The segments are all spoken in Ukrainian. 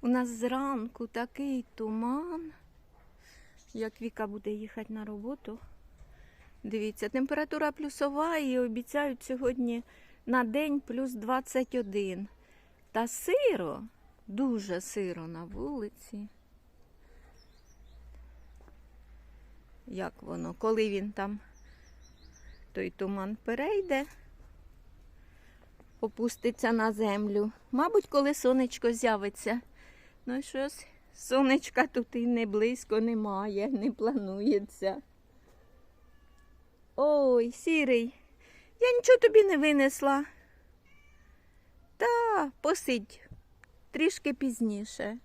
У нас зранку такий туман. Як Віка буде їхати на роботу. Дивіться, температура плюсова і обіцяють сьогодні на день плюс 21. Та сиро, дуже сиро на вулиці. Як воно, коли він там той туман перейде, опуститься на землю. Мабуть, коли сонечко з'явиться. Ну щось, сонечка тут і не близько немає, не планується. Ой, сірий, я нічого тобі не винесла. Та, посидь трішки пізніше.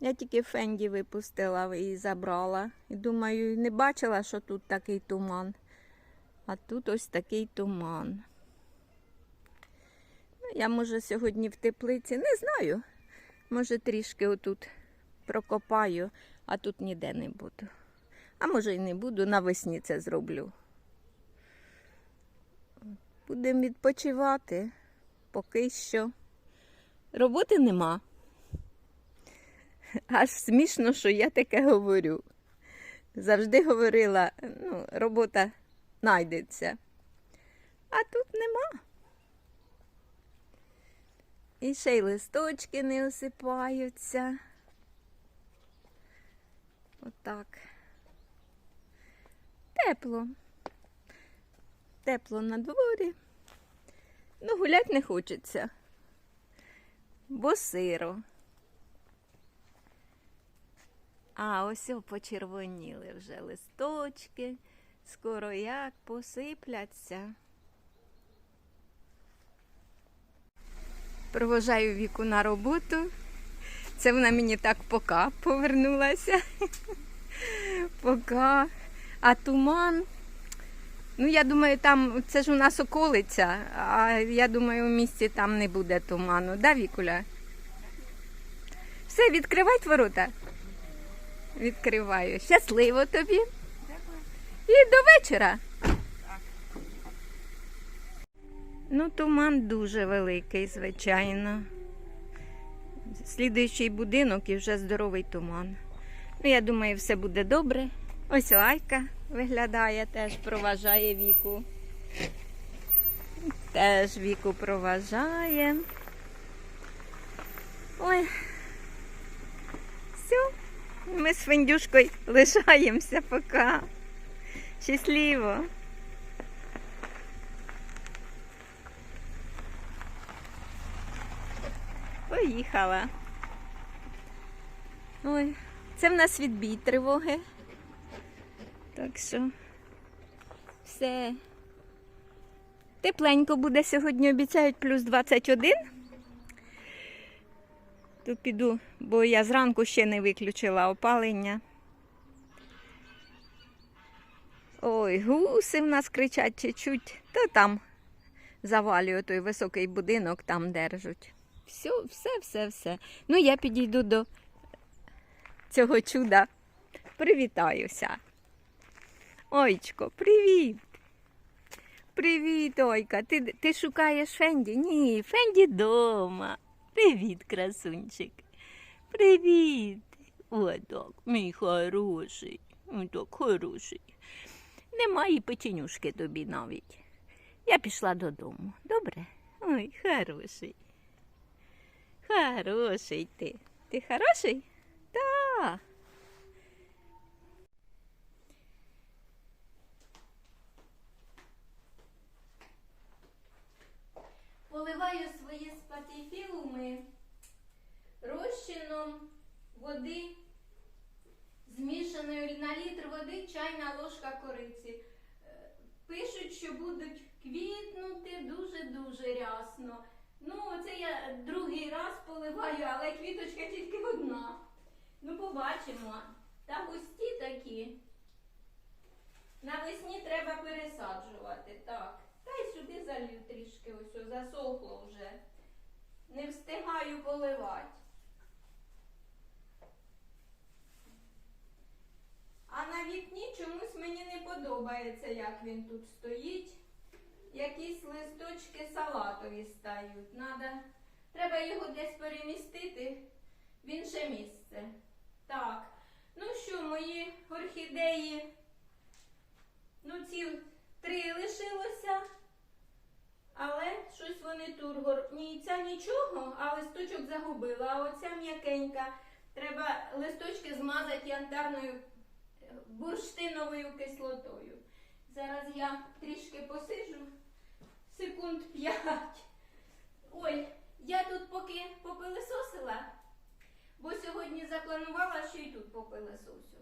Я тільки Фенді випустила і забрала. І думаю, не бачила, що тут такий туман. А тут ось такий туман. Ну, я, може, сьогодні в теплиці, не знаю. Може, трішки отут прокопаю, а тут ніде не буду. А може і не буду, навесні це зроблю. Будемо відпочивати. Поки що. Роботи нема. Аж смішно, що я таке говорю. Завжди говорила, ну, робота знайдеться. А тут нема. І ще й листочки не осипаються. Отак. Тепло. Тепло на дворі. Ну, гулять не хочеться. Бо сиро. А ось почервоніли вже листочки. Скоро як посипляться. Провожаю віку на роботу. Це вона мені так пока повернулася. Пока. А туман. Ну, я думаю, там це ж у нас околиця, а я думаю, в місті там не буде туману, да, Вікуля? Все, відкривай ворота. Відкриваю. Щасливо тобі. І до вечора. Ну, туман дуже великий, звичайно. Слідуючий будинок і вже здоровий туман. Ну, я думаю, все буде добре. Ось Айка виглядає, теж проважає віку. Теж віку проважає. Ой. Все. Ми з Фендюшкою лишаємося поки. Щасливо. Поїхала. Ой, це в нас відбій тривоги. Так що все. Тепленько буде сьогодні, обіцяють плюс 21. То піду, бо я зранку ще не виключила опалення. Ой, гуси в нас кричать чуть-чуть, то там завалює той високий будинок, там держуть. Все, все, все, все. Ну, я підійду до цього чуда. Привітаюся. Ойчко, привіт. Привіт, Ойка. Ти, ти шукаєш Фенді? Ні, Фенді дома. Привіт, красунчик. Привіт. Ой, так, мій хороший. Ой, так, хороший. Немає печенюшки тобі навіть. Я пішла додому. Добре? Ой, хороший. Хороший ти. Ти хороший? Так. Поливаю свої спатифілуми розчином води, змішаної на літр води чайна ложка кориці. Е, Пишуть, що будуть квітнути дуже-дуже рясно. Ну, це я другий раз поливаю, але квіточка тільки одна. Ну, побачимо. Та густі такі. Навесні треба пересаджувати. Так. Та й сюди залью трішки, ось засохло вже. Не встигаю поливати. А на вікні чомусь мені не подобається, як він тут стоїть. Якісь листочки салатові стають. Надо... Треба його десь перемістити, в інше місце. Так. Ну що, мої орхідеї? Ну, ці три лишилося. Але щось вони тургор. Ні, ця нічого, а листочок загубила. А оця м'якенька. Треба листочки змазати янтарною бурштиновою кислотою. Зараз я трішки посиджу, секунд п'ять. Ой, я тут поки попилисосила, бо сьогодні запланувала, що і тут попилисосю.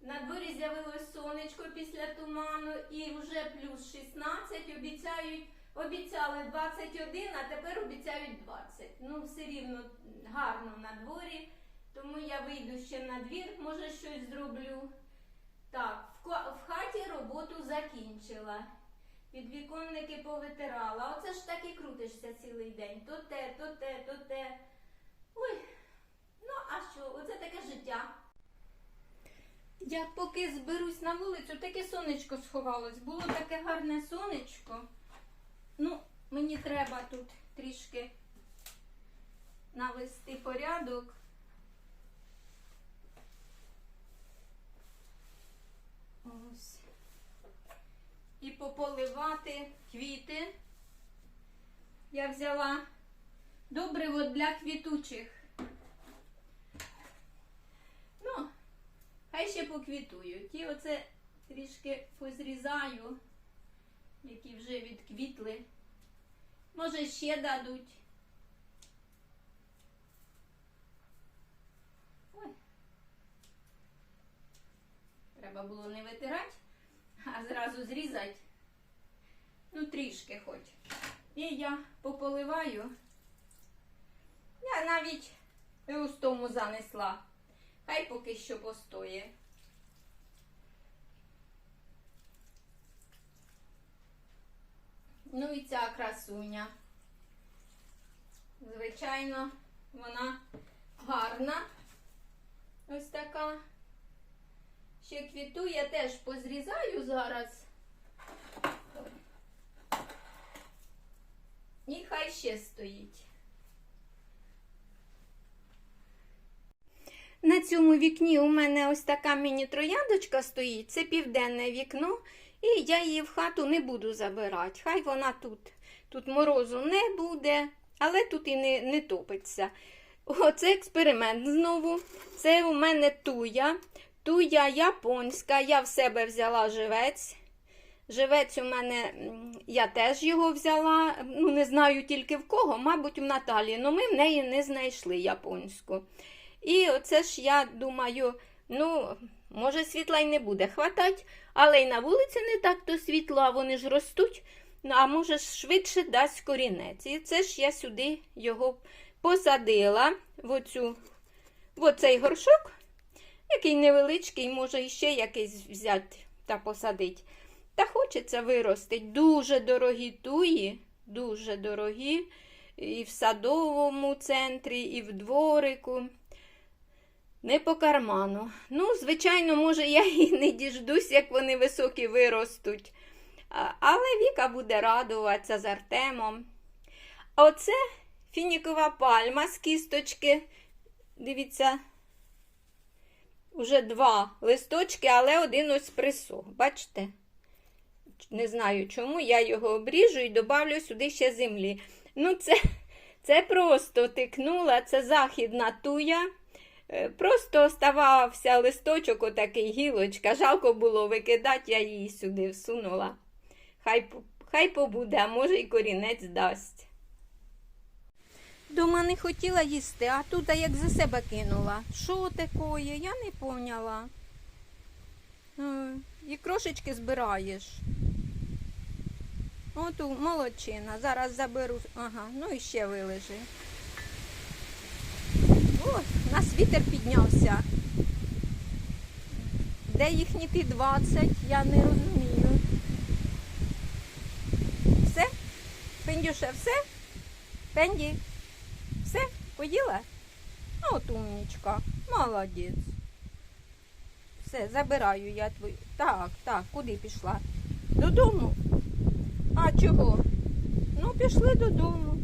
На дворі з'явилось сонечко після туману і вже плюс 16, обіцяють, обіцяли 21, а тепер обіцяють 20. Ну, все рівно гарно на дворі, тому я вийду ще на двір, може щось зроблю. Так, в, хаті роботу закінчила. Підвіконники повитирала. Оце ж так і крутишся цілий день. То те, то те, то те. Ой, ну а що, оце таке життя. Я поки зберусь на вулицю, таке сонечко сховалось. Було таке гарне сонечко. Ну, мені треба тут трішки навести порядок. Ось. І пополивати квіти. Я взяла добриво для квітучих. Ну, Хай ще поквітують. Ті оце трішки позрізаю, які вже відквітли. Може, ще дадуть. Ой. Треба було не витирати, а зразу зрізати. Ну, трішки хоч. І я пополиваю. Я навіть густому занесла. Хай поки що постоє. Ну і ця красуня. Звичайно, вона гарна. Ось така. Ще квітує, теж позрізаю зараз. І хай ще стоїть. На цьому вікні у мене ось така міні-трояндочка стоїть, це південне вікно, і я її в хату не буду забирати. Хай вона тут. Тут морозу не буде, але тут і не, не топиться. Оце експеримент знову. Це у мене туя. Туя японська. Я в себе взяла живець. Живець у мене, я теж його взяла, ну не знаю тільки в кого, мабуть, в Наталі, але ми в неї не знайшли японську. І оце ж я думаю, ну, може, світла й не буде хватать, але й на вулиці не так то світло, а вони ж ростуть, ну, а може, швидше дасть корінець. І це ж я сюди його посадила в, оцю, в оцей горшок, який невеличкий, може, іще якийсь взяти та посадити. Та хочеться виростити. Дуже дорогі туї, дуже дорогі. І в садовому центрі, і в дворику. Не по карману. Ну, звичайно, може, я і не діждусь, як вони високі виростуть. Але Віка буде радуватися з Артемом. А оце фінікова пальма з кісточки. Дивіться, вже два листочки, але один ось присох. Бачите? Не знаю чому. Я його обріжу і добавлю сюди ще землі. Ну, це, це просто тикнула, це західна туя. Е, Просто оставався листочок, отакий гілочка. Жалко було викидати, я її сюди всунула. Хай, хай побуде, а може й корінець дасть. Дома не хотіла їсти, а тут як за себе кинула. Що таке? Я не поняла. Е, І крошечки збираєш. Оту молодчина. Зараз заберу. Ага, ну і ще вилежи. О, у нас вітер піднявся. Де їхні ті 20, я не розумію. Все? Пендюша, все? Пенді? Все? Поїла? От умнічка. Молодець. Все, забираю я твою. Так, так, куди пішла? Додому. А чого? Ну, пішли додому.